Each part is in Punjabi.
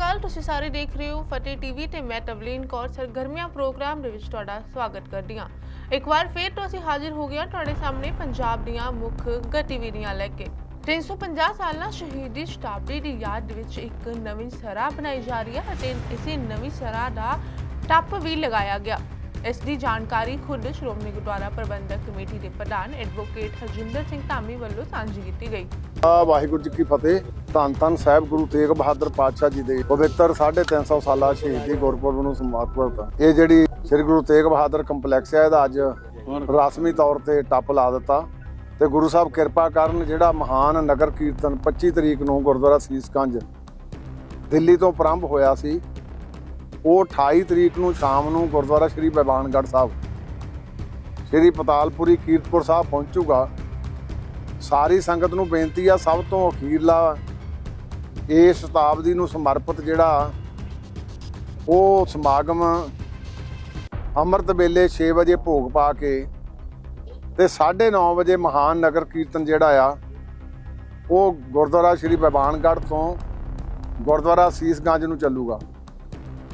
ਅਕਾਲ, ਤੁਸੀਂ ਸਾਰੇ ਦੇਖ ਰਹੇ ਹੋ ਫਤਿਹ ਟੀਵੀ ਤੇ ਮੈਂ ਤਬਲੀਨ ਕੌਰ। ਸਰਗਰਮੀਆਂ ਪ੍ਰੋਗਰਾਮ ਦੇ ਵਿੱਚ ਤੁਹਾਡਾ ਸਵਾਗਤ ਕਰਦੀ ਹਾਂ। ਇੱਕ ਵਾਰ ਫੇਰ ਤੋਂ ਅਸੀਂ ਹਾਜ਼ਰ ਹੋ ਗਏ ਤੁਹਾਡੇ ਸਾਹਮਣੇ ਪੰਜਾਬ ਦੀਆਂ ਮੁੱਖ ਗਤੀਵਿਧੀਆਂ ਲੈ ਕੇ। 350 ਸਾਲਾਂ ਸ਼ਹੀਦੀ ਸ਼ਤਾਬਦੀ ਦੀ ਯਾਦ ਦੇ ਵਿੱਚ ਇੱਕ ਨਵੀਂ ਸਰਾ ਬਣਾਈ ਜਾ ਰਹੀ ਹੈ ਅਤੇ ਇਸੇ ਨਵੀਂ ਸਰਾ ਦਾ ਟੱਪ ਵੀ ਲਗਾਇਆ ਗਿਆ। ਇਸ ਦੀ ਜਾਣਕਾਰੀ ਖੁਦ ਸ਼੍ਰੋਮਣੀ ਗੁਰਦੁਆਰਾ ਪ੍ਰਬੰਧਕ ਕਮੇਟੀ ਦੇ ਪ੍ਰਧਾਨ ਐਡਵੋਕੇਟ ਹਰਜਿੰਦਰ ਸਿੰਘ ਧਾਮੀ ਵੱਲੋਂ ਸਾਂਝੀ ਕੀਤੀ ਗਈ। ਆ ਵਾਹਿਗੁਰੂ ਜੀ ਕੀ ਫਤਿਹ। ਧੰਨ ਧੰਨ ਸਾਹਿਬ ਗੁਰੂ ਤੇਗ ਬਹਾਦਰ ਪਾਤਸ਼ਾਹ ਜੀ ਦੇ ਪਵਿੱਤਰ 350 ਸਾਲਾ ਸ਼ਹੀਦੀ ਗੁਰਪੁਰਬ ਨੂੰ ਸਮਰਪਿਤ ਇਹ ਜਿਹੜੀ ਸ੍ਰੀ ਗੁਰੂ ਤੇਗ ਬਹਾਦਰ ਕੰਪਲੈਕਸ ਹੈ ਇਹਦਾ ਅੱਜ ਰਸਮੀ ਤੌਰ ਤੇ ਟੱਪ ਲਾ ਦਿੱਤਾ। ਤੇ ਗੁਰੂ ਸਾਹਿਬ ਕਿਰਪਾ ਕਰਨ ਜਿਹੜਾ ਮਹਾਨ ਨਗਰ ਕੀਰਤਨ 25 ਤਰੀਕ ਨੂੰ ਗੁਰਦੁਆਰਾ ਸੀਸਗੰਜ ਦਿੱਲੀ ਤੋਂ ਪ੍ਰਾਰੰਭ ਹੋਇਆ ਸੀ ਉਹ 28 ਤਰੀਕ ਨੂੰ ਸ਼ਾਮ ਨੂੰ ਗੁਰਦੁਆਰਾ ਸ੍ਰੀ ਬੈਬਾਨਗੜ੍ਹ ਸਾਹਿਬ। ਸ੍ਰੀ ਪਤਾਲਪੁਰੀ ਕੀਰਤਪੁਰ ਸਾਹਿਬ ਪਹੁੰਚੂਗਾ। ਸਾਰੀ ਸੰਗਤ ਨੂੰ ਬੇਨਤੀ ਆ, ਸਭ ਤੋਂ ਅਖੀਰਲਾ ਇਸ ਸ਼ਤਾਬਦੀ ਨੂੰ ਸਮਰਪਿਤ ਜਿਹੜਾ ਉਹ ਸਮਾਗਮ ਅੰਮ੍ਰਿਤ ਵੇਲੇ 6 ਵਜੇ ਭੋਗ ਪਾ ਕੇ ਤੇ 9:30 ਵਜੇ ਮਹਾਨ ਨਗਰ ਕੀਰਤਨ ਜਿਹੜਾ ਆ, ਉਹ ਗੁਰਦੁਆਰਾ ਸ੍ਰੀ ਬੈਬਾਨਗੜ੍ਹ ਤੋਂ ਗੁਰਦੁਆਰਾ ਸੀਸਗੰਜ ਨੂੰ ਚੱਲੂਗਾ।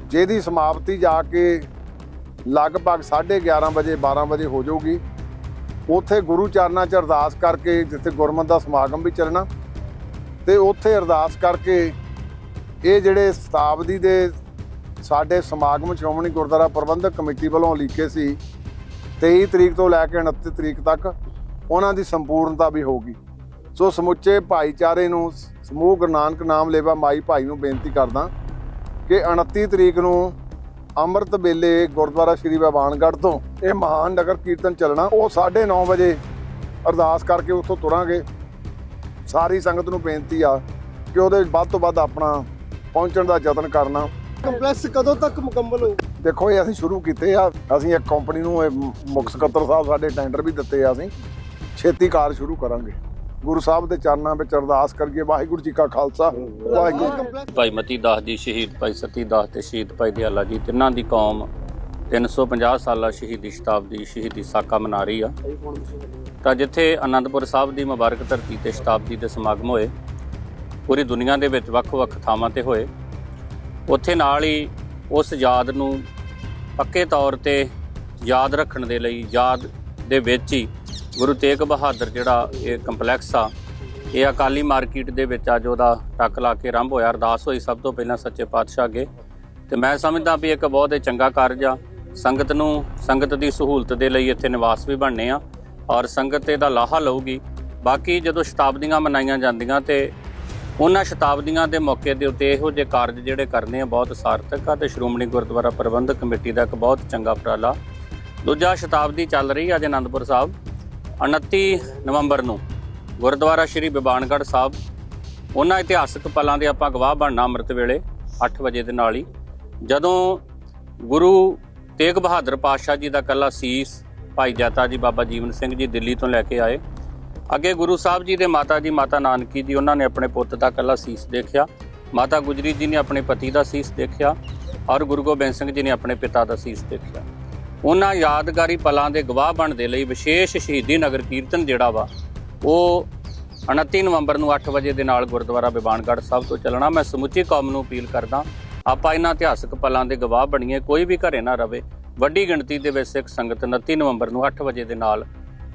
ਜਿਹਦੀ ਸਮਾਪਤੀ ਜਾ ਕੇ ਲਗਭਗ 11:30 ਵਜੇ 12 ਵਜੇ ਹੋ ਜਾਊਗੀ। ਉੱਥੇ ਗੁਰੂ ਚਰਨਾਂ 'ਚ ਅਰਦਾਸ ਕਰਕੇ ਜਿੱਥੇ ਗੁਰਮਤਿ ਦਾ ਸਮਾਗਮ ਵੀ ਚੱਲਣਾ, ਤੇ ਉੱਥੇ ਅਰਦਾਸ ਕਰਕੇ ਇਹ ਜਿਹੜੇ ਸ਼ਤਾਬਦੀ ਦੇ ਸਾਡੇ ਸਮਾਗਮ ਸ਼੍ਰੋਮਣੀ ਗੁਰਦੁਆਰਾ ਪ੍ਰਬੰਧਕ ਕਮੇਟੀ ਵੱਲੋਂ ਲਿਖੇ ਸੀ 23 ਤਰੀਕ ਤੋਂ ਲੈ ਕੇ 29 ਤਰੀਕ ਤੱਕ ਉਹਨਾਂ ਦੀ ਸੰਪੂਰਨਤਾ ਵੀ ਹੋਊਗੀ। ਸੋ ਸਮੁੱਚੇ ਭਾਈਚਾਰੇ ਨੂੰ ਸਮੂਹ ਗੁਰੂ ਨਾਨਕ ਨਾਮ ਲੇਵਾ ਮਾਈ ਭਾਈ ਨੂੰ ਬੇਨਤੀ ਕਰਦਾ ਕਿ 29 ਤਰੀਕ ਨੂੰ ਅੰਮ੍ਰਿਤ ਵੇਲੇ ਗੁਰਦੁਆਰਾ ਸ਼੍ਰੀ ਬਿਬਾਨਗੜ੍ਹ ਤੋਂ ਇਹ ਮਹਾਨ ਨਗਰ ਕੀਰਤਨ ਚੱਲਣਾ ਉਹ 9:30 ਵਜੇ ਅਰਦਾਸ ਕਰਕੇ ਉੱਥੋਂ ਤੁਰਾਂਗੇ। ਸਾਰੀ ਸੰਗਤ ਨੂੰ ਬੇਨਤੀ ਆ ਕਿ ਉਹਦੇ ਵੱਧ ਤੋਂ ਵੱਧ ਆਪਣਾ ਪਹੁੰਚਣ ਦਾ ਯਤਨ ਕਰਨਾ। ਕੰਪਲੈਕਸ ਕਦੋਂ ਤੱਕ ਮੁਕੰਮਲ ਹੋ ਦੇਖੋ ਇਹ ਅਸੀਂ ਸ਼ੁਰੂ ਕੀਤੇ ਆ ਅਸੀਂ ਇੱਕ ਕੰਪਨੀ ਨੂੰ ਮੁੱਖ ਸਕੱਤਰ ਸਾਹਿਬ ਸਾਡੇ ਟੈਂਡਰ ਵੀ ਦਿੱਤੇ ਆ ਅਸੀਂ। ਛੇਤੀ ਕਾਰ ਸ਼ੁਰੂ ਕਰਾਂਗੇ। ਗੁਰੂ ਸਾਹਿਬ ਦੇ ਚਰਨਾਂ ਵਿੱਚ ਅਰਦਾਸ ਕਰੀਏ ਵਾਹਿਗੁਰੂ ਜੀ ਕਾ ਖਾਲਸਾ ਵਾਹਿਗੁਰੂ। ਭਾਈ ਮਤੀ ਦਾਸ ਜੀ ਸ਼ਹੀਦ ਭਾਈ ਸਤੀ ਦਾਸ ਤੇ ਸ਼ਹੀਦ ਭਾਈ ਦਿਆਲਾ ਜੀ ਤਿੰਨਾਂ ਦੀ ਕੌਮ 350 ਸਾਲਾ ਸ਼ਹੀਦੀ ਸ਼ਤਾਬਦੀ ਸ਼ਹੀਦੀ ਸਾਕਾ ਮਨਾ ਰਹੀ ਆ ਤਾਂ ਜਿੱਥੇ ਆਨੰਦਪੁਰ ਸਾਹਿਬ ਦੀ ਮੁਬਾਰਕ ਧਰਤੀ ਤੇ ਸ਼ਤਾਬਦੀ ਦੇ ਸਮਾਗਮ ਹੋਏ ਪੂਰੀ ਦੁਨੀਆ ਦੇ ਵਿੱਚ ਵੱਖ-ਵੱਖ ਥਾਵਾਂ ਤੇ ਹੋਏ ਉੱਥੇ ਨਾਲ ਹੀ ਉਸ ਯਾਦ ਨੂੰ ਪੱਕੇ ਤੌਰ ਤੇ ਯਾਦ ਰੱਖਣ ਦੇ ਲਈ ਯਾਦ ਦੇ ਵਿੱਚ ਹੀ ਗੁਰੂ ਤੇਗ ਬਹਾਦਰ ਜਿਹੜਾ ਇਹ ਕੰਪਲੈਕਸ ਆ, ਇਹ ਅਕਾਲੀ ਮਾਰਕੀਟ ਦੇ ਵਿੱਚ ਅੱਜ ਉਹਦਾ ਟੱਕ ਲਾ ਕੇ ਆਰੰਭ ਹੋਇਆ। ਅਰਦਾਸ ਹੋਈ ਸਭ ਤੋਂ ਪਹਿਲਾਂ ਸੱਚੇ ਪਾਤਸ਼ਾਹ ਅੱਗੇ। ਤੇ ਮੈਂ ਸਮਝਦਾ ਵੀ ਇੱਕ ਬਹੁਤ ਹੀ ਚੰਗਾ ਕਾਰਜ ਆ। ਸੰਗਤ ਨੂੰ, ਸੰਗਤ ਦੀ ਸਹੂਲਤ ਦੇ ਲਈ ਇੱਥੇ ਨਿਵਾਸ ਵੀ ਬਣਨੇ ਆ ਔਰ ਸੰਗਤ ਇਹਦਾ ਲਾਹਾ ਲਊਗੀ। ਬਾਕੀ ਜਦੋਂ ਸ਼ਤਾਬਦੀਆਂ ਮਨਾਈਆਂ ਜਾਂਦੀਆਂ ਤੇ ਉਹਨਾਂ ਸ਼ਤਾਬਦੀਆਂ ਦੇ ਮੌਕੇ ਦੇ ਉੱਤੇ ਇਹੋ ਜਿਹੇ ਕਾਰਜ ਜਿਹੜੇ ਕਰਨੇ ਆ ਬਹੁਤ ਸਾਰਥਕ ਆ ਤੇ ਸ਼੍ਰੋਮਣੀ ਗੁਰਦੁਆਰਾ ਪ੍ਰਬੰਧਕ ਕਮੇਟੀ ਦਾ ਇੱਕ ਬਹੁਤ ਚੰਗਾ ਉਪਰਾਲਾ। ਦੂਜਾ ਸ਼ਤਾਬਦੀ ਚੱਲ ਰਹੀ ਆ ਅੱਜ ਅਨੰਦਪੁਰ ਸਾਹਿਬ। 29 ਨਵੰਬਰ ਨੂੰ ਗੁਰਦੁਆਰਾ ਸ਼੍ਰੀ ਬਿਬਾਨਗੜ੍ਹ ਸਾਹਿਬ। ਉਹਨਾਂ ਇਤਿਹਾਸਕ ਪਲਾਂ ਦੇ ਆਪਾਂ ਗਵਾਹ ਬਣਨਾ ਅੰਮ੍ਰਿਤ ਵੇਲੇ 8 ਵਜੇ ਦੇ ਨਾਲ ਹੀ। ਜਦੋਂ ਗੁਰੂ ਤੇਗ ਬਹਾਦਰ ਪਾਤਸ਼ਾਹ ਜੀ ਦਾ ਕੱਲਾ ਸੀਸ ਭਾਈ ਜਾਤਾ ਜੀ ਬਾਬਾ ਜੀਵਨ ਸਿੰਘ ਜੀ ਦਿੱਲੀ ਤੋਂ ਲੈ ਕੇ ਆਏ। ਅੱਗੇ ਗੁਰੂ ਸਾਹਿਬ ਜੀ ਦੇ ਮਾਤਾ ਜੀ, ਮਾਤਾ ਨਾਨਕੀ ਜੀ, ਉਹਨਾਂ ਨੇ ਆਪਣੇ ਪੁੱਤ ਦਾ ਕੱਲਾ ਸੀਸ ਦੇਖਿਆ। ਮਾਤਾ ਗੁਜਰੀ ਜੀ ਨੇ ਆਪਣੇ ਪਤੀ ਦਾ ਸੀਸ ਦੇਖਿਆ। ਔਰ ਗੁਰੂ ਗੋਬਿੰਦ ਸਿੰਘ ਜੀ ਨੇ ਆਪਣੇ ਪਿਤਾ ਦਾ ਸੀਸ ਦੇਖਿਆ। ਉਹਨਾਂ ਯਾਦਗਾਰੀ ਪਲਾਂ ਦੇ ਗਵਾਹ ਬਣਨ ਦੇ ਲਈ ਵਿਸ਼ੇਸ਼ ਸ਼ਹੀਦੀ ਨਗਰ ਕੀਰਤਨ ਜਿਹੜਾ ਵਾ, ਉਹ 29 ਨਵੰਬਰ ਨੂੰ 8 ਵਜੇ ਦੇ ਨਾਲ ਗੁਰਦੁਆਰਾ ਬਿਬਾਨਗੜ੍ਹ ਸਾਹਿਬ ਤੋਂ ਚੱਲਣਾ। ਮੈਂ ਸਮੁੱਚੀ ਕੌਮ ਨੂੰ ਅਪੀਲ ਕਰਦਾ, ਆਪਾਂ ਇਹਨਾਂ ਇਤਿਹਾਸਕ ਪਲਾਂ ਦੇ ਗਵਾਹ ਬਣੀਏ, ਕੋਈ ਵੀ ਘਰੇ ਨਾ ਰਵੇ। ਵੱਡੀ ਗਿਣਤੀ ਦੇ ਵਿੱਚ ਸਿੱਖ ਸੰਗਤ 29 ਨਵੰਬਰ ਨੂੰ 8 ਵਜੇ ਦੇ ਨਾਲ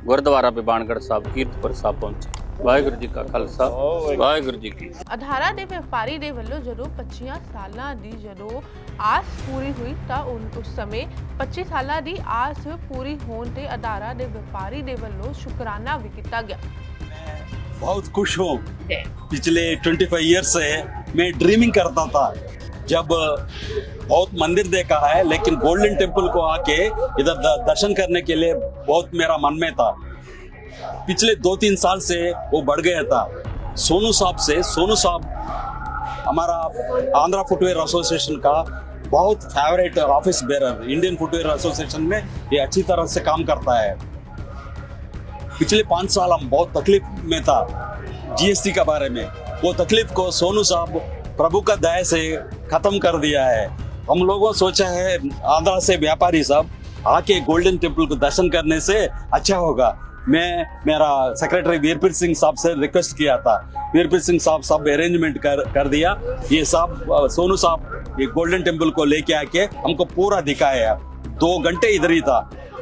ਗੁਰਦੁਆਰਾ ਬਿਬਾਨਗੜ੍ਹ ਸਾਹਿਬ ਕੀਰਤਪੁਰ ਸਾਹਿਬ ਪਹੁੰਚੇ। ਵਾਹਿਗੁਰੂ ਜੀ ਕਾ ਖਾਲਸਾ ਵਾਹਿਗੁਰੂ ਜੀ ਕੀ ਫਤਿਹ। ਅਧਾਰਾ ਦੇ ਵਪਾਰੀ ਦੇ ਵੱਲੋਂ ਜਦੋਂ 25 ਸਾਲਾਂ ਦੀ ਜਦੋਂ ਆਸ ਪੂਰੀ ਹੋਈ ਤਾਂ ਉਨ- ਉਸ ਸਮੇਂ 25 ਸਾਲਾਂ ਦੀ ਆਸ ਪੂਰੀ ਹੋਣ ਤੇ ਅਧਾਰਾ ਦੇ ਵਪਾਰੀ ਦੇ ਵੱਲੋਂ ਸ਼ੁਕਰਾਨਾ ਵੀ ਕੀਤਾ ਗਿਆ बहुत खुश हूँ पिछले 25 ईयर से मैं ड्रीमिंग करता था जब बहुत मंदिर देखा है लेकिन गोल्डन टेम्पल को आके इधर द- दर्शन करने के लिए बहुत मेरा मन में था पिछले दो तीन साल से वो बढ़ गया था। सोनू साहब से, सोनू साहब हमारा आंध्रा फुटवेयर एसोसिएशन का बहुत favourite office bearer Indian footwear association में ये अच्छी तरह से काम करता है। पिछले पाँच साल हम बहुत तकलीफ़ में था जीएसटी के बारे में। वो तकलीफ़ को सोनू साहब प्रभु का दया से खत्म कर दिया है। हम लोगों सोचा है आंध्रा से व्यापारी साहब आके गोल्डन टेंपल को दर्शन करने से अच्छा होगा। मैं, मेरा सेक्रेटरी वीरप्रीत सिंह साहब से रिक्वेस्ट किया था। वीरप्रीत सिंह साहब सब अरेंजमेंट कर कर दिया। ये साहब सोनू साहब, ये गोल्डन टेंपल को लेके आके हमको पूरा दिखाया। दो घंटे इधर ही था।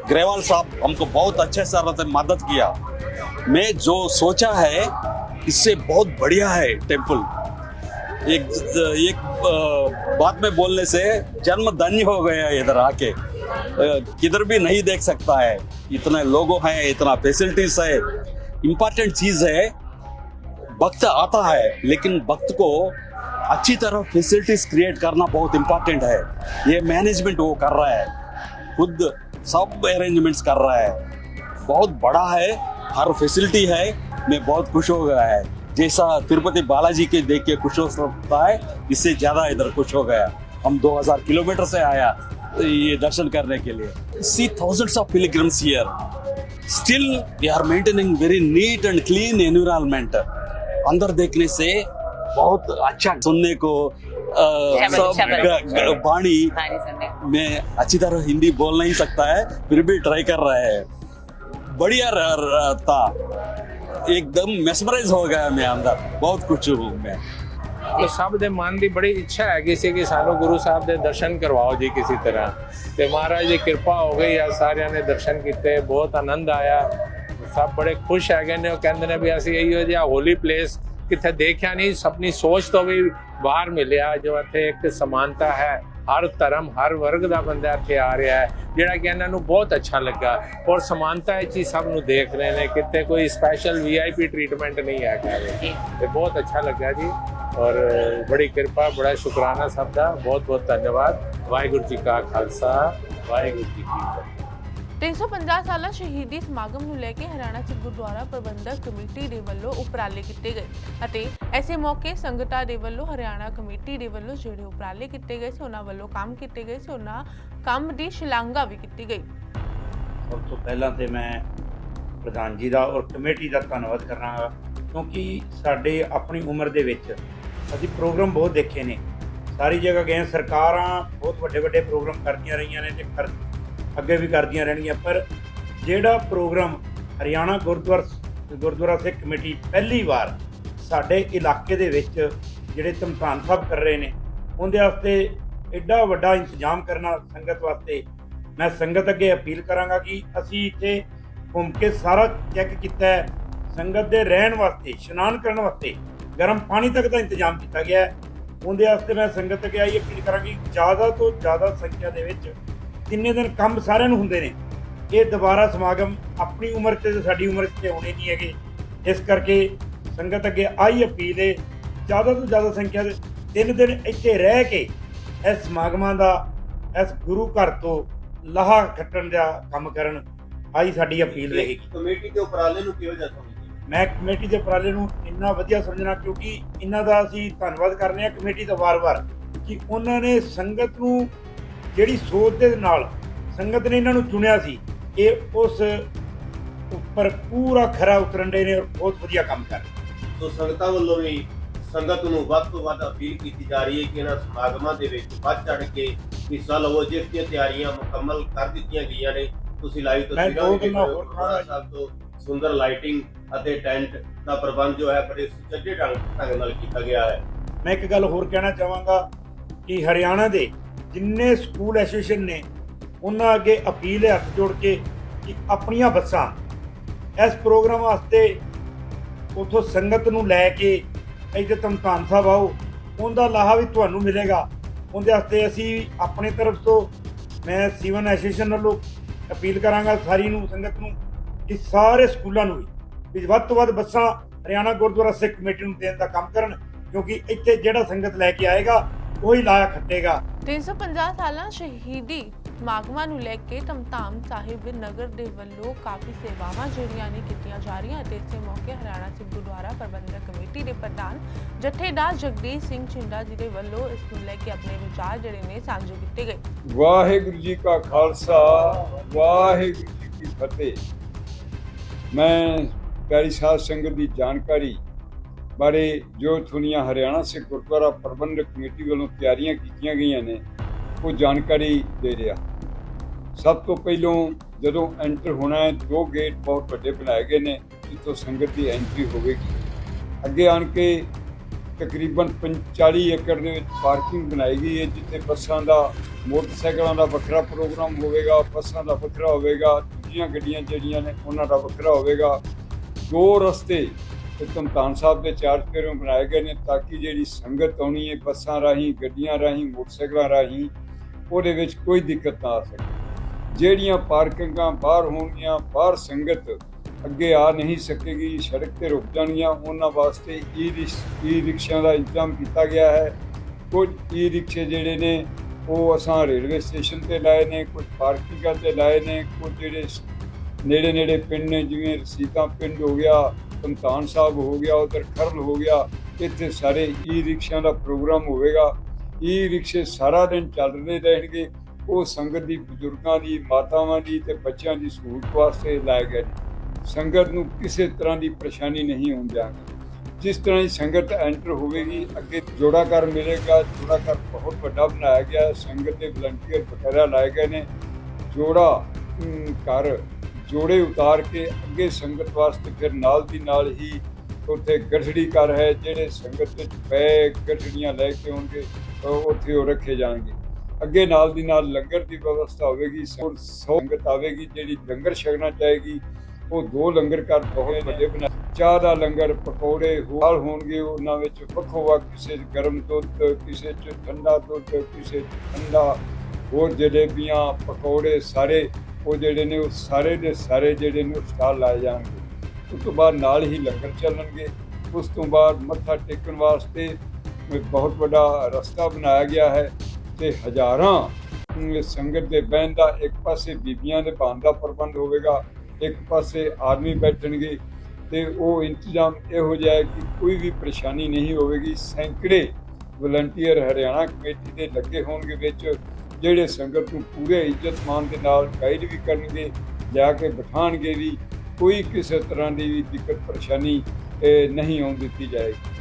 ग्रेवाल साहब हमको बहुत अच्छे से मदद किया। मैं जो सोचा है, इससे बहुत बढ़िया है टेंपल एक एक बात में बोलने से जन्म धन्य हो गया इधर आके। किधर भी नहीं देख सकता है। इतने लोगों हैं, इतना फैसिलिटीज़ है। इम्पोर्टेंट चीज़ है, वक्त आता है, लेकिन वक्त को अच्छी तरह फैसिलिटीज़ क्रिएट करना बहुत इम्पोर्टेंट है। ये मैनेजमेंट वो कर रहा है, खुद सब अरेंजमेंट्स कर रहा है। बहुत बड़ा है, हर फैसिलिटी है, मैं बहुत खुश हो गया है। जैसा तिरुपति बालाजी के देख के खुश हो सकता है, इससे ज़्यादा इधर खुश हो गया। हम 2000 किलोमीटर से आया ये दर्शन करने के लिए। See thousands of pilgrims here still we are maintaining very neat and clean environment अंदर देखने से बहुत अच्छा सुनने को वाणी में अच्छी तरह हिंदी बोल नहीं सकता है फिर भी ट्राई कर रहा है। बढ़िया था। एकदम मेसमराइज हो गया मैं अंदर। बहुत कुछ हूँ मैं। ਉਹ ਸਭ ਦੇ ਮਨ ਦੀ ਬੜੀ ਇੱਛਾ ਹੈਗੀ ਸੀ ਕਿ ਸਾਨੂੰ ਗੁਰੂ ਸਾਹਿਬ ਦੇ ਦਰਸ਼ਨ ਕਰਵਾਓ ਜੀ ਕਿਸੇ ਤਰ੍ਹਾਂ। ਤੇ ਮਹਾਰਾਜ ਦੀ ਕਿਰਪਾ ਹੋ ਗਈ ਆ ਸਾਰਿਆਂ ਨੇ ਦਰਸ਼ਨ ਕੀਤੇ ਬਹੁਤ ਆਨੰਦ ਆਇਆ। ਸਭ ਬੜੇ ਖੁਸ਼ ਹੈਗੇ ਨੇ ਉਹ ਕਹਿੰਦੇ ਨੇ ਵੀ ਅਸੀਂ ਇਹੋ ਜਿਹਾ ਹੋਲੀ ਪਲੇਸ ਕਿੱਥੇ ਦੇਖਿਆ ਨਹੀਂ ਆਪਣੀ ਸੋਚ ਤੋਂ ਵੀ ਬਾਹਰ ਮਿਲਿਆ। ਜੋ ਇੱਥੇ ਇੱਕ ਸਮਾਨਤਾ ਹੈ ਹਰ ਧਰਮ ਹਰ ਵਰਗ ਦਾ ਬੰਦਾ ਇੱਥੇ ਆ ਰਿਹਾ ਹੈ ਜਿਹੜਾ ਕਿ ਇਹਨਾਂ ਨੂੰ ਬਹੁਤ ਅੱਛਾ ਲੱਗਾ। ਔਰ ਸਮਾਨਤਾ ਇਹ ਚੀਜ਼ ਸਭ ਨੂੰ ਦੇਖ ਰਹੇ ਨੇ ਕਿਤੇ ਕੋਈ ਸਪੈਸ਼ਲ ਵੀਆਈਪੀ ਟ੍ਰੀਟਮੈਂਟ ਨਹੀਂ ਹੈ। ਜੀ। ਤੇ ਬਹੁਤ ਅੱਛਾ ਲੱਗਾ ਜੀ। ਔਰ ਬੜੀ ਕਿਰਪਾ ਬੜਾ ਸ਼ੁਕਰਾਨਾ ਸਭ ਦਾ। ਬਹੁਤ ਬਹੁਤ ਧੰਨਵਾਦ। ਵਾਹਿਗੁਰੂ ਜੀ ਕਾ ਖਾਲਸਾ ਵਾਹਿਗੁਰੂ ਜੀ ਕੀ ਫਤਿਹ। 350 ਸਾਲਾ ਸ਼ਹੀਦੀ ਸਮਾਗਮ ਨੂੰ ਲੈ ਕੇ ਹਰਿਆਣਾ ਸਿੱਖ ਗੁਰਦੁਆਰਾ ਪ੍ਰਬੰਧਕ ਕਮੇਟੀ ਦੇ ਵੱਲੋਂ ਉਪਰਾਲੇ ਕੀਤੇ ਗਏ ਅਤੇ ਐਸੇ ਮੌਕੇ ਸੰਗਤਾਂ ਦੇ ਵੱਲੋਂ ਹਰਿਆਣਾ ਕਮੇਟੀ ਦੇ ਵੱਲੋਂ ਜਿਹੜੇ ਉਪਰਾਲੇ ਕੀਤੇ ਗਏ ਸੀ ਉਹਨਾਂ ਵੱਲੋਂ ਕੰਮ ਕੀਤੇ ਗਏ ਸੀ ਉਹਨਾਂ ਕੰਮ ਦੀ ਸ਼ਲਾਘਾ ਵੀ ਕੀਤੀ ਗਈ। ਸਭ ਤੋਂ ਪਹਿਲਾਂ ਤੇ ਮੈਂ ਪ੍ਰਧਾਨ ਜੀ ਦਾ ਔਰ ਕਮੇਟੀ ਦਾ ਧੰਨਵਾਦ ਕਰਾਂਗਾ ਕਿਉਂਕਿ ਸਾਡੇ ਆਪਣੀ ਉਮਰ ਦੇ ਵਿੱਚ ਅਸੀਂ ਪ੍ਰੋਗਰਾਮ ਬਹੁਤ ਦੇਖੇ ਨੇ। ਸਾਰੀ ਜਗ੍ਹਾ ਗਏ ਸਰਕਾਰਾਂ ਬਹੁਤ ਵੱਡੇ ਵੱਡੇ ਪ੍ਰੋਗਰਾਮ ਕਰਦੀਆਂ ਰਹੀਆਂ ਨੇ ਤੇ ਕਰ ਅੱਗੇ ਵੀ ਕਰਦੀਆਂ ਰਹਿਣਗੀਆਂ, ਪਰ ਜਿਹੜਾ ਪ੍ਰੋਗਰਾਮ ਹਰਿਆਣਾ ਗੁਰਦੁਆਰਾ ਗੁਰਦੁਆਰਾ ਸਿੱਖ ਕਮੇਟੀ ਪਹਿਲੀ ਵਾਰ ਸਾਡੇ ਇਲਾਕੇ ਦੇ ਵਿੱਚ ਜਿਹੜੇ ਧਮਧਾਨ ਸਾਹਿਬ ਕਰ ਰਹੇ ਨੇ, ਉਹਦੇ ਵਾਸਤੇ ਐਡਾ ਵੱਡਾ ਇੰਤਜ਼ਾਮ ਕਰਨਾ ਸੰਗਤ ਵਾਸਤੇ ਮੈਂ ਸੰਗਤ ਅੱਗੇ ਅਪੀਲ ਕਰਾਂਗਾ ਕਿ ਅਸੀਂ ਇੱਥੇ ਘੁੰਮ ਕੇ ਸਾਰਾ ਚੈੱਕ ਕੀਤਾ ਹੈ। ਸੰਗਤ ਦੇ ਰਹਿਣ ਵਾਸਤੇ, ਇਸ਼ਨਾਨ ਕਰਨ ਵਾਸਤੇ ਗਰਮ ਪਾਣੀ ਤੱਕ ਦਾ ਇੰਤਜ਼ਾਮ ਕੀਤਾ ਗਿਆ ਹੈ। ਉਹਦੇ ਵਾਸਤੇ ਮੈਂ ਸੰਗਤ ਅੱਗੇ ਆਈ ਅਪੀਲ ਕਰਾਂਗੀ, ਜ਼ਿਆਦਾ ਤੋਂ ਜ਼ਿਆਦਾ ਸੰਖਿਆ ਦੇ ਵਿੱਚ ਤਿੰਨੇ ਦਿਨ ਕੰਮ ਸਾਰਿਆਂ ਨੂੰ ਹੁੰਦੇ ਨੇ। ਇਹ ਦੁਬਾਰਾ ਸਮਾਗਮ ਆਪਣੀ ਉਮਰ 'ਚ ਤੇ ਸਾਡੀ ਉਮਰ 'ਚ ਤੇ ਹੋਣੇ ਨਹੀਂ ਹੈਗੇ। ਇਸ ਕਰਕੇ ਸੰਗਤ ਅੱਗੇ ਆਈ ਅਪੀਲ ਹੈ ਜ਼ਿਆਦਾ ਤੋਂ ਜ਼ਿਆਦਾ ਸੰਖਿਆ ਦੇ ਤਿੰਨ ਦਿਨ ਇੱਥੇ ਰਹਿ ਕੇ ਇਸ ਸਮਾਗਮਾਂ ਦਾ, ਇਸ ਗੁਰੂ ਘਰ ਤੋਂ ਲਾਹਾ ਖੱਟਣ ਦਾ ਕੰਮ ਕਰਨ ਆਈ ਸਾਡੀ ਅਪੀਲ ਰਹੇਗੀ। ਕਮੇਟੀ ਦੇ ਉਪਰਾਲੇ ਨੂੰ ਕਿਹੋ ਜਿਹਾ ਸਮਝਦੇ ਮੈਂ ਕਮੇਟੀ ਦੇ ਉਪਰਾਲੇ ਨੂੰ ਇੰਨਾ ਵਧੀਆ ਸਮਝਣਾ ਕਿਉਂਕਿ ਇਹਨਾਂ ਦਾ ਅਸੀਂ ਧੰਨਵਾਦ ਕਰਨੇ ਆ ਕਮੇਟੀ ਦਾ ਵਾਰ-ਵਾਰ ਕਿ ਉਹਨਾਂ ਨੇ ਸੰਗਤ ਨੂੰ ਜਿਹੜੀ ਸੋਚ ਦੇ ਨਾਲ ਸੰਗਤ ਨੇ ਇਹਨਾਂ ਨੂੰ ਚੁਣਿਆ ਸੀ ਇਹ ਉਸ ਉੱਪਰ ਪੂਰਾ ਖਰਾ ਉਤਰਨ ਦੇ ਨੇ ਔਰ ਬਹੁਤ ਵਧੀਆ ਕੰਮ ਕਰ ਰਹੇ ਸੋ ਸੰਗਤਾਂ ਵੱਲੋਂ ਵੀ ਸੰਗਤ ਨੂੰ ਵੱਧ ਤੋਂ ਵੱਧ ਅਪੀਲ ਕੀਤੀ ਜਾ ਰਹੀ ਹੈ ਕਿ ਇਹਨਾਂ ਸਮਾਗਮਾਂ ਦੇ ਵਿੱਚ ਵੱਧ ਚੜ ਕੇ ਹਿੱਸਾ ਲਵੋ ਜਿਸ ਦੀਆਂ ਤਿਆਰੀਆਂ ਮੁਕੰਮਲ ਕਰ ਦਿੱਤੀਆਂ ਗਈਆਂ ਨੇ। ਤੁਸੀਂ ਲਾਈਵ ਤਸਵੀਰਾਂ ਵੀ ਦੇਖ ਹੋ ਸਾਹਿਬ ਤੋਂ ਸੁੰਦਰ ਲਾਈਟਿੰਗ ਅਤੇ ਟੈਂਟ ਦਾ ਪ੍ਰਬੰਧ ਜੋ ਹੈ ਬੜੇ ਸੁਚੱਜੇ ਢੰਗ ਢੰਗ ਨਾਲ ਕੀਤਾ ਗਿਆ ਹੈ। ਮੈਂ ਇੱਕ ਗੱਲ ਹੋਰ ਕਹਿਣਾ ਚਾਹਾਂਗਾ ਕਿ ਹਰਿਆਣਾ ਦੇ ਜਿੰਨੇ ਸਕੂਲ ਐਸੋਸੀਏਸ਼ਨ ਨੇ, ਉਹਨਾਂ ਅੱਗੇ ਅਪੀਲ ਹੈ ਹੱਥ ਜੋੜ ਕੇ ਕਿ ਆਪਣੀਆਂ ਬੱਸਾਂ ਇਸ ਪ੍ਰੋਗਰਾਮ ਵਾਸਤੇ ਉਥੋਂ ਸੰਗਤ ਨੂੰ ਲੈ ਕੇ ਇੱਥੇ ਧਮਤਾਨ ਸਾਹਿਬ ਆਓ, ਉਹਦਾ ਲਾਹਾ ਵੀ ਤੁਹਾਨੂੰ ਮਿਲੇਗਾ। ਉਹਦੇ ਵਾਸਤੇ ਅਸੀਂ ਆਪਣੇ ਤਰਫ ਤੋਂ ਮੈਂ ਸੀਵਨ ਐਸੋਸੀਏਸ਼ਨ ਵੱਲੋਂ ਅਪੀਲ ਕਰਾਂਗਾ ਸਾਰੀ ਨੂੰ, ਸੰਗਤ ਨੂੰ, ਕਿ ਸਾਰੇ ਸਕੂਲਾਂ ਨੂੰ ਵੀ ਵੀ ਵੱਧ ਤੋਂ ਵੱਧ ਬੱਸਾਂ ਹਰਿਆਣਾ ਗੁਰਦੁਆਰਾ ਸਿੱਖ ਕਮੇਟੀ ਨੂੰ ਦੇਣ ਦਾ ਕੰਮ ਕਰਨ ਕਿਉਂਕਿ ਇੱਥੇ ਜਿਹੜਾ ਸੰਗਤ ਲੈ ਕੇ ਆਏਗਾ ਉਹੀ ਲਾਇਆ ਖੱਟੇਗਾ। 350 ਸਾਲਾਂ ਸ਼ਹੀਦੀ ਸਮਾਗਮਾਂ ਨੂੰ ਲੈ ਕੇ ਧਮਧਾਮ ਸਾਹਿਬ ਨਗਰ ਦੇ ਵੱਲੋਂ ਕਾਫੀ ਸੇਵਾਵਾਂ ਜਿਹੜੀਆਂ ਨੇ ਕੀਤੀਆਂ ਜਾ ਰਹੀਆਂ ਅਤੇ ਇਸੇ ਮੌਕੇ ਹਰਿਆਣਾ ਸਿੱਖ ਗੁਰਦੁਆਰਾ ਪ੍ਰਬੰਧਕ ਕਮੇਟੀ ਦੇ ਪ੍ਰਧਾਨ ਜਥੇਦਾਰ ਜਗਦੀਸ਼ ਸਿੰਘ ਚਿੰਡਾ ਜੀ ਦੇ ਵੱਲੋਂ ਇਸ ਨੂੰ ਲੈ ਕੇ ਆਪਣੇ ਵਿਚਾਰ ਜਿਹੜੇ ਨੇ ਸਾਂਝੇ ਕੀਤੇ ਗਏ। ਵਾਹਿਗੁਰੂ ਜੀ ਕਾ ਖਾਲਸਾ ਵਾਹਿਗੁਰੂ ਜੀ ਕੀ ਫਤਿਹ। ਮੈਂ ਪਿਆਰੀ ਸਾਧ ਸੰਗਤ ਦੀ ਜਾਣਕਾਰੀ ਬਾਰੇ ਜੋ ਦੁਨੀਆ ਹਰਿਆਣਾ ਸਿੱਖ ਗੁਰਦੁਆਰਾ ਪ੍ਰਬੰਧਕ ਕਮੇਟੀ ਵੱਲੋਂ ਤਿਆਰੀਆਂ ਕੀਤੀਆਂ ਗਈਆਂ ਨੇ, ਉਹ ਜਾਣਕਾਰੀ ਦੇ ਰਿਹਾ। ਸਭ ਤੋਂ ਪਹਿਲੋਂ ਜਦੋਂ ਐਂਟਰ ਹੋਣਾ ਹੈ, ਦੋ ਗੇਟ ਬਹੁਤ ਵੱਡੇ ਬਣਾਏ ਗਏ ਨੇ, ਜਿੱਥੋਂ ਸੰਗਤ ਦੀ ਐਂਟਰੀ ਹੋਵੇਗੀ। ਅੱਗੇ ਆਣ ਕੇ ਤਕਰੀਬਨ 40 ਏਕੜ ਦੇ ਵਿੱਚ ਪਾਰਕਿੰਗ ਬਣਾਈ ਗਈ ਹੈ, ਜਿੱਥੇ ਬੱਸਾਂ ਦਾ, ਮੋਟਰਸਾਈਕਲਾਂ ਦਾ ਵੱਖਰਾ ਪ੍ਰੋਗਰਾਮ ਹੋਵੇਗਾ, ਬੱਸਾਂ ਦਾ ਵੱਖਰਾ ਹੋਵੇਗਾ, ਦੂਜੀਆਂ ਗੱਡੀਆਂ ਜਿਹੜੀਆਂ ਨੇ, ਉਹਨਾਂ ਦਾ ਵੱਖਰਾ ਹੋਵੇਗਾ। ਦੋ ਰਸਤੇ ਤੇ ਧਮਤਾਨ ਸਾਹਿਬ ਦੇ ਚਾਰਜ ਫੇਰੋਂ ਬਣਾਏ ਗਏ ਨੇ ਤਾਂ ਕਿ ਜਿਹੜੀ ਸੰਗਤ ਆਉਣੀ ਹੈ, ਬੱਸਾਂ ਰਾਹੀਂ, ਗੱਡੀਆਂ ਰਾਹੀਂ, ਮੋਟਰਸਾਈਕਲਾਂ ਰਾਹੀਂ, ਉਹਦੇ ਵਿੱਚ ਕੋਈ ਦਿੱਕਤ ਨਾ ਆ ਸਕੇ। ਜਿਹੜੀਆਂ ਪਾਰਕਿੰਗਾਂ ਬਾਹਰ ਹੋਣਗੀਆਂ, ਬਾਹਰ ਸੰਗਤ ਅੱਗੇ ਆ ਨਹੀਂ ਸਕੇਗੀ, ਸੜਕ ਤੇ ਰੁਕ ਜਾਣਗੀਆਂ, ਉਹਨਾਂ ਵਾਸਤੇ ਈ ਈ ਰਿਕਸ਼ਿਆਂ ਦਾ ਇੰਤਜ਼ਾਮ ਕੀਤਾ ਗਿਆ ਹੈ। ਕੁਝ ਈ ਰਿਕਸ਼ੇ ਜਿਹੜੇ ਨੇ, ਉਹ ਅਸਾਂ ਰੇਲਵੇ ਸਟੇਸ਼ਨ ਤੇ ਲਾਏ ਨੇ, ਕੁਝ ਪਾਰਕਿੰਗਾਂ ਤੇ ਲਾਏ ਨੇ, ਕੁਝ ਜਿਹੜੇ ਨੇੜੇ ਨੇੜੇ ਪਿੰਡ ਨੇ ਜਿਵੇਂ ਰਸੀਦਾਂ ਪਿੰਡ ਹੋ ਗਿਆ ਧਮਤਾਨ ਸਾਹਿਬ ਹੋ ਗਿਆ ਉਧਰ ਖਰਲ ਹੋ ਗਿਆ ਇੱਥੇ ਸਾਰੇ ਈ ਰਿਕਸ਼ਿਆਂ ਦਾ ਪ੍ਰੋਗਰਾਮ ਹੋਵੇਗਾ। ਈ ਰਿਕਸ਼ੇ ਸਾਰਾ ਦਿਨ ਚੱਲਦੇ ਰਹਿਣਗੇ। ਉਹ ਸੰਗਤ ਦੀ ਬਜ਼ੁਰਗਾਂ ਦੀ ਮਾਤਾਵਾਂ ਦੀ ਤੇ ਬੱਚਿਆਂ ਦੀ ਸਹੂਲਤ ਵਾਸਤੇ ਲਾਏ ਗਏ ਸੰਗਤ ਨੂੰ ਕਿਸੇ ਤਰ੍ਹਾਂ ਦੀ ਪਰੇਸ਼ਾਨੀ ਨਹੀਂ ਹੋਣ ਦਿਆਂਗੇ। ਜਿਸ ਤਰ੍ਹਾਂ ਹੀ ਸੰਗਤ ਐਂਟਰ ਹੋਵੇਗੀ ਅੱਗੇ ਜੋੜਾ ਘਰ ਮਿਲੇਗਾ ਜੋੜਾ ਘਰ ਬਹੁਤ ਵੱਡਾ ਬਣਾਇਆ ਗਿਆ ਸੰਗਤ ਦੇ ਵਲੰਟੀਅਰ ਵਗੈਰਾ ਲਾਏ ਗਏ ਨੇ। ਜੋੜਾ ਅਮ, ਘਰ ਜੋੜੇ ਉਤਾਰ ਕੇ ਅੱਗੇ ਸੰਗਤ ਵਾਸਤੇ ਫਿਰ ਨਾਲ ਦੀ ਨਾਲ ਹੀ ਉੱਥੇ ਗਠੜੀ ਘਰ ਹੈ, ਜਿਹੜੇ ਸੰਗਤ ਵਿੱਚ ਪੈ ਗਠੜੀਆਂ ਲੈ ਕੇ ਆਉਣਗੇ ਉੱਥੇ ਉਹ ਰੱਖੇ ਜਾਣਗੇ। ਅੱਗੇ ਨਾਲ ਦੀ ਨਾਲ ਲੰਗਰ ਦੀ ਵਿਵਸਥਾ ਹੋਵੇਗੀ, ਸੌ ਸੰਗਤ ਆਵੇਗੀ, ਜਿਹੜੀ ਲੰਗਰ ਛਕਣਾ ਚਾਹੇਗੀ, ਉਹ ਦੋ ਲੰਗਰ ਘਰ ਬਹੁਤ ਵੱਡੇ ਬਣਾ ਚਾਹ ਦਾ ਲੰਗਰ, ਪਕੌੜੇ ਹੋਰ ਹੋਣਗੇ, ਉਹਨਾਂ ਵਿੱਚ ਵੱਖੋ ਵੱਖ ਕਿਸੇ 'ਚ ਗਰਮ ਦੁੱਧ, ਕਿਸੇ ਚ ਠੰਡਾ ਦੁੱਧ, ਕਿਸੇ 'ਚ ਠੰਡਾ ਹੋਰ ਜਲੇਬੀਆਂ, ਪਕੌੜੇ ਸਾਰੇ ਉਹ ਜਿਹੜੇ ਨੇ, ਉਹ ਸਾਰੇ ਦੇ ਸਾਰੇ ਜਿਹੜੇ ਨੇ, ਉਹ ਸਟਾਲ ਲਾਏ ਜਾਣਗੇ। ਉਸ ਤੋਂ ਬਾਅਦ ਨਾਲ ਹੀ ਲੰਗਰ ਚੱਲਣਗੇ। ਉਸ ਤੋਂ ਬਾਅਦ ਮੱਥਾ ਟੇਕਣ ਵਾਸਤੇ ਬਹੁਤ ਵੱਡਾ ਰਸਤਾ ਬਣਾਇਆ ਗਿਆ ਹੈ ਤੇ ਹਜ਼ਾਰਾਂ ਸੰਗਤ ਦੇ ਬਹਿਣ ਦਾ ਇੱਕ ਪਾਸੇ ਬੀਬੀਆਂ ਦੇ ਬਾਣ ਦਾ ਪ੍ਰਬੰਧ ਹੋਵੇਗਾ, ਇੱਕ ਪਾਸੇ ਆਦਮੀ ਬੈਠਣਗੇ ਤੇ ਉਹ ਇੰਤਜ਼ਾਮ ਇਹੋ ਜਿਹਾ ਹੈ ਕਿ ਕੋਈ ਵੀ ਪਰੇਸ਼ਾਨੀ ਨਹੀਂ ਹੋਵੇਗੀ। ਸੈਂਕੜੇ ਵਲੰਟੀਅਰ ਹਰਿਆਣਾ ਕਮੇਟੀ ਦੇ ਲੱਗੇ ਹੋਣਗੇ ਵਿੱਚ। ਜਿਹੜੇ ਸੰਗਤ ਨੂੰ ਪੂਰੇ ਇੱਜ਼ਤ ਮਾਨ ਦੇ ਨਾਲ ਗਾਈਡ ਵੀ ਕਰਨਗੇ, ਜਾ ਕੇ ਬਿਠਾਣਗੇ ਵੀ, ਕੋਈ ਕਿਸੇ ਤਰ੍ਹਾਂ ਦੀ ਵੀ ਦਿੱਕਤ, ਪਰੇਸ਼ਾਨੀ ਨਹੀਂ ਆਉਣ ਦਿੱਤੀ ਜਾਏਗੀ।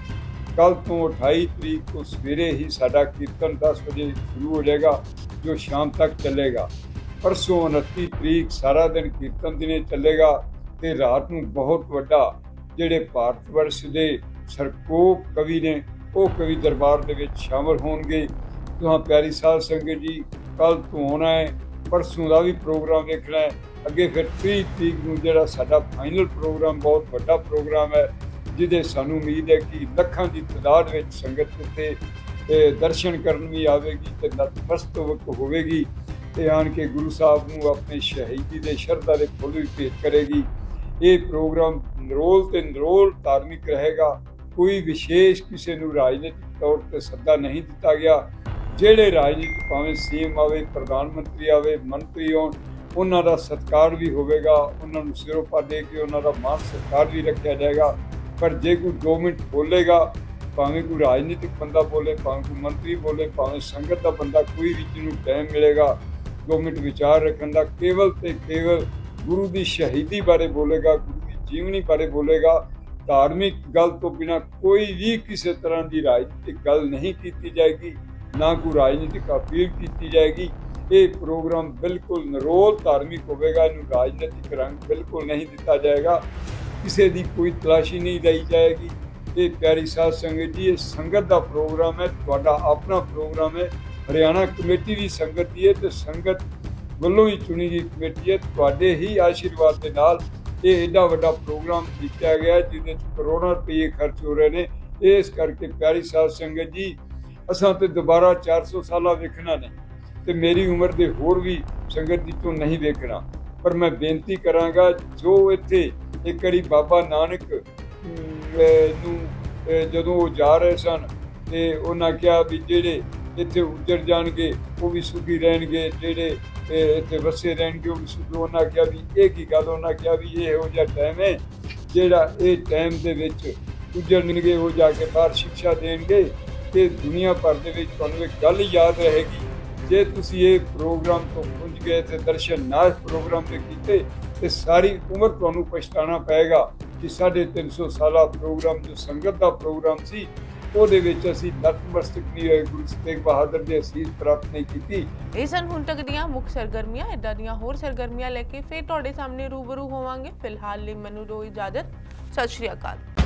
ਕੱਲ ਤੋਂ 28 ਤਰੀਕ ਨੂੰ ਸਵੇਰੇ ਹੀ ਸਾਡਾ ਕੀਰਤਨ 10 ਵਜੇ ਸ਼ੁਰੂ ਹੋ ਜਾਏਗਾ, ਜੋ ਸ਼ਾਮ ਤੱਕ ਚੱਲੇਗਾ। ਪਰਸੋਂ 29 ਤਰੀਕ ਸਾਰਾ ਦਿਨ ਕੀਰਤਨ ਦਿਨੇ ਚੱਲੇਗਾ ਤੇ ਰਾਤ ਨੂੰ ਬਹੁਤ ਵੱਡਾ ਜਿਹੜੇ ਭਾਰਤ ਵਰਸ਼ ਦੇ ਸਰਕੋਪ ਕਵੀ ਨੇ, ਉਹ ਕਵੀ ਦਰਬਾਰ ਦੇ ਵਿੱਚ ਸ਼ਾਮਲ ਹੋਣਗੇ। ਤੁਹਾਂ ਪਿਆਰੀ ਸਾਧ ਸੰਗਤ ਜੀ ਕੱਲ ਤੋਂ ਆਉਣਾ ਹੈ, ਪਰਸੋਂ ਦਾ ਵੀ ਪ੍ਰੋਗਰਾਮ ਦੇਖਣਾ ਹੈ। ਅੱਗੇ ਫਿਰ 30 ਤਰੀਕ ਨੂੰ ਜਿਹੜਾ ਸਾਡਾ ਫਾਈਨਲ ਪ੍ਰੋਗਰਾਮ, ਬਹੁਤ ਵੱਡਾ ਪ੍ਰੋਗਰਾਮ ਹੈ, ਜਿਹਦੇ ਸਾਨੂੰ ਉਮੀਦ ਹੈ ਕਿ ਲੱਖਾਂ ਦੀ ਤਾਦਾਦ ਵਿੱਚ ਸੰਗਤ ਉੱਤੇ ਦਰਸ਼ਨ ਕਰਨ ਵੀ ਆਵੇਗੀ ਤੇ ਨਤਮਸਤਕ ਹੋਵੇਗੀ ਤੇ ਆਣ ਕੇ ਗੁਰੂ ਸਾਹਿਬ ਨੂੰ ਆਪਣੇ ਸ਼ਹੀਦੀ ਦੇ ਸ਼ਰਧਾ ਦੇ ਫੁੱਲ ਵੀ ਭੇਟ ਕਰੇਗੀ। ਇਹ ਪ੍ਰੋਗਰਾਮ ਨਿਰੋਲ ਤੇ ਨਿਰੋਲ ਧਾਰਮਿਕ ਰਹੇਗਾ। ਕੋਈ ਵਿਸ਼ੇਸ਼ ਕਿਸੇ ਨੂੰ ਰਾਜਨੀਤਿਕ ਤੌਰ ਤੇ ਸੱਦਾ ਨਹੀਂ ਦਿੱਤਾ ਗਿਆ। ਜਿਹੜੇ ਰਾਜਨੀਤਿਕ ਭਾਵੇਂ ਸੀਐਮ ਆਵੇ, ਪ੍ਰਧਾਨ ਮੰਤਰੀ ਆਵੇ, ਮੰਤਰੀ ਹੋਣ, ਉਹਨਾਂ ਦਾ ਸਤਿਕਾਰ ਵੀ ਹੋਵੇਗਾ, ਉਹਨਾਂ ਨੂੰ ਸਿਰੋਪਾ ਦੇ ਕੇ ਉਹਨਾਂ ਦਾ ਮਾਨ ਸਤਿਕਾਰ ਵੀ ਰੱਖਿਆ ਜਾਏਗਾ। ਪਰ ਜੇ ਕੋਈ 2 ਮਿੰਟ ਬੋਲੇਗਾ, ਭਾਵੇਂ ਕੋਈ ਰਾਜਨੀਤਿਕ ਬੰਦਾ ਬੋਲੇ, ਭਾਵੇਂ ਕੋਈ ਮੰਤਰੀ ਬੋਲੇ, ਭਾਵੇਂ ਸੰਗਤ ਦਾ ਬੰਦਾ ਕੋਈ ਵੀ ਜਿਹਨੂੰ ਟਾਈਮ ਮਿਲੇਗਾ 2 ਮਿੰਟ ਵਿਚਾਰ ਰੱਖਣ ਦਾ ਕੇਵਲ ਤੇ ਕੇਵਲ ਗੁਰੂ ਦੀ ਸ਼ਹੀਦੀ ਬਾਰੇ ਬੋਲੇਗਾ, ਗੁਰੂ ਦੀ ਜੀਵਨੀ ਬਾਰੇ ਬੋਲੇਗਾ, ਧਾਰਮਿਕ ਗੱਲ ਤੋਂ ਬਿਨਾ ਕੋਈ ਵੀ ਕਿਸੇ ਤਰ੍ਹਾਂ ਦੀ ਰਾਜਨੀਤਿਕ ਗੱਲ ਨਹੀਂ ਕੀਤੀ ਜਾਏਗੀ। ਨਾ ਕੋਈ ਰਾਜਨੀਤਿਕ ਅਪੀਲ ਕੀਤੀ ਜਾਏਗੀ। ਇਹ ਪ੍ਰੋਗਰਾਮ ਬਿਲਕੁਲ ਨਿਰੋਲ ਧਾਰਮਿਕ ਹੋਵੇਗਾ, ਇਹਨੂੰ ਰਾਜਨੀਤਿਕ ਰੰਗ ਬਿਲਕੁਲ ਨਹੀਂ ਦਿੱਤਾ ਜਾਏਗਾ। ਕਿਸੇ ਦੀ ਕੋਈ ਤਲਾਸ਼ੀ ਨਹੀਂ ਲਈ ਜਾਏਗੀ। ਇਹ ਪਿਆਰੀ ਸਾਧ ਸੰਗਤ ਜੀ, ਇਹ ਸੰਗਤ ਦਾ ਪ੍ਰੋਗਰਾਮ ਹੈ, ਤੁਹਾਡਾ ਆਪਣਾ ਪ੍ਰੋਗਰਾਮ ਹੈ। ਹਰਿਆਣਾ ਕਮੇਟੀ ਦੀ ਸੰਗਤ ਦੀ ਹੈ ਤੇ ਸੰਗਤ ਵੱਲੋਂ ਹੀ ਚੁਣੀ ਗਈ ਕਮੇਟੀ ਹੈ। ਤੁਹਾਡੇ ਹੀ ਆਸ਼ੀਰਵਾਦ ਦੇ ਨਾਲ ਇਹ ਏਡਾ ਵੱਡਾ ਪ੍ਰੋਗਰਾਮ ਕੀਤਾ ਗਿਆ ਜਿਹਦੇ ਵਿੱਚ ਕਰੋੜਾਂ ਰੁਪਏ ਖਰਚ ਹੋ ਰਹੇ ਨੇ। ਇਸ ਕਰਕੇ ਪਿਆਰੀ ਸਾਧ ਸੰਗਤ ਜੀ ਅਸਾਂ ਤੇ ਦੁਬਾਰਾ 400 ਸਾਲਾ ਵੇਖਣਾ ਨਹੀਂ ਤੇ ਮੇਰੀ ਉਮਰ ਦੇ ਹੋਰ ਵੀ ਸੰਗਤ ਦੀ ਤੋਂ ਨਹੀਂ ਵੇਖਣਾ। ਪਰ ਮੈਂ ਬੇਨਤੀ ਕਰਾਂਗਾ, ਜੋ ਇੱਥੇ ਇੱਕ ਵਾਰੀ ਬਾਬਾ ਨਾਨਕ ਨੂੰ ਜਦੋਂ ਉਹ ਜਾ ਰਹੇ ਸਨ, ਤੇ ਉਹਨਾਂ ਕਿਹਾ ਵੀ ਜਿਹੜੇ ਇੱਥੇ ਉੱਜੜ ਜਾਣਗੇ, ਉਹ ਵੀ ਸੁਖੀ ਰਹਿਣਗੇ, ਜਿਹੜੇ ਇੱਥੇ ਵਸੇ ਰਹਿਣਗੇ, ਉਹ ਵੀ ਸੁਖੀ ਉਹਨਾਂ ਕਿਹਾ ਵੀ ਇਹ ਕੀ ਗੱਲ, ਉਹਨਾਂ ਕਿਹਾ ਵੀ ਇਹ ਇਹੋ ਜਿਹਾ ਟਾਈਮ ਹੈ, ਜਿਹੜਾ ਇਹ ਟਾਈਮ ਦੇ ਵਿੱਚ ਉੱਜੜਨਗੇ, ਉਹ ਜਾ ਕੇ ਬਾਹਰ ਸਿੱਖਿਆ ਦੇਣਗੇ। ਤੇ ਦੁਨੀਆ ਭਰ ਦੇ ਵਿੱਚ ਤੁਹਾਨੂੰ ਇੱਕ ਗੱਲ ਯਾਦ ਰਹੇਗੀ, ਜੇ ਤੁਸੀਂ ਇਹ ਪ੍ਰੋਗਰਾਮ ਤੋਂ ਪੁੰਜ ਗਏ ਤੇ ਦਰਸ਼ਨ ਨਾ ਪ੍ਰੋਗਰਾਮ ਤੇ ਕੀਤੇ, ਤੇ ਸਾਰੀ ਉਮਰ ਤੁਹਾਨੂੰ ਪਛਤਾਣਾ ਪਏਗਾ ਕਿ ਸਾਡੇ 300 ਸਾਲਾ ਪ੍ਰੋਗਰਾਮ ਜੋ ਸੰਗਤ ਦਾ ਪ੍ਰੋਗਰਾਮ ਸੀ, ਉਹਦੇ ਵਿੱਚ ਅਸੀਂ ਨਤਮਸਤਕ ਨਹੀਂ ਹੋਏ, ਗੁਰੂ ਤੇਗ ਬਹਾਦਰ ਦੇ ਅਸੀਸ ਪ੍ਰਾਪਤ ਨਹੀਂ ਕੀਤੀ। ਇਹ ਸਨ ਹੁਣ ਤੱਕ ਦੀਆਂ ਮੁੱਖ ਸਰਗਰਮੀਆਂ ਇਦਾਂ ਦੀਆਂ ਹੋਰ ਸਰਗਰਮੀਆਂ ਲੈ ਕੇ ਫੇਰ ਤੁਹਾਡੇ ਸਾਹਮਣੇ ਰੂਬਰੂ ਹੋਵਾਂਗੇ। ਫਿਲਹਾਲ ਲਈ ਮੈਨੂੰ ਦਿਓ ਇਜਾਜ਼ਤ। ਸਤਿ ਸ਼੍ਰੀ ਅਕਾਲ।